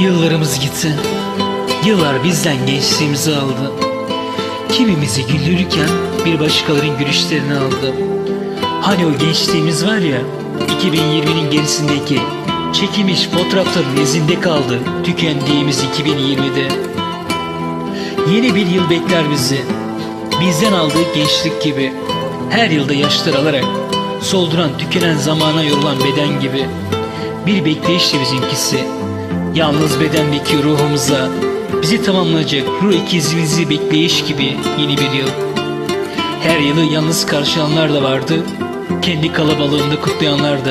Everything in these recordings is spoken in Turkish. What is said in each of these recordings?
Yıllarımız gitti. Yıllar bizden gençliğimizi aldı. Kimimizi güldürürken bir başkalarının gülüşlerini aldı. Hani o gençliğimiz var ya, 2020'nin gerisindeki çekilmiş fotoğrafların izinde kaldı tükendiğimiz 2020'de. Yeni bir yıl bekler bizi. Bizden aldığı gençlik gibi. Her yılda yaşlar alarak solduran tükenen zamana yorulan beden gibi. Bir bekleyişti bizimkisi. Yalnız bedendeki ruhumuza bizi tamamlayacak ruh ikizimizi bekleyiş gibi yeni bir yıl. Her yılı yalnız karşılayanlar da vardı. Kendi kalabalığında kutlayanlar da.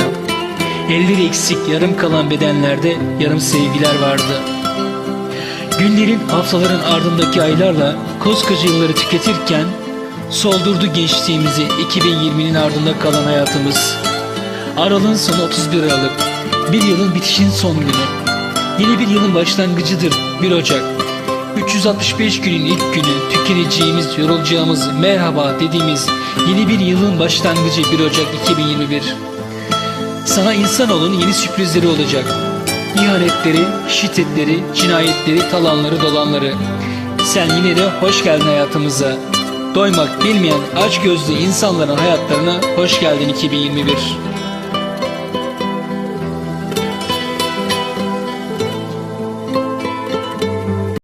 Elleri eksik yarım kalan bedenlerde yarım sevgiler vardı. Günlerin haftaların ardındaki aylarla koskoca yılları tüketirken soldurdu gençliğimizi 2020'nin ardında kalan hayatımız. Aralığın sonu 31 Aralık. Bir yılın bitişin son günü. Yeni bir yılın başlangıcıdır 1 Ocak. 365 günün ilk günü tükeneceğimiz, yorulacağımız, merhaba dediğimiz yeni bir yılın başlangıcı 1 Ocak 2021. Sana insanoğlunun yeni sürprizleri olacak. İhanetleri, şiddetleri, cinayetleri, talanları, dolanları. Sen yine de hoş geldin hayatımıza. Doymak bilmeyen aç gözlü insanların hayatlarına hoş geldin 2021.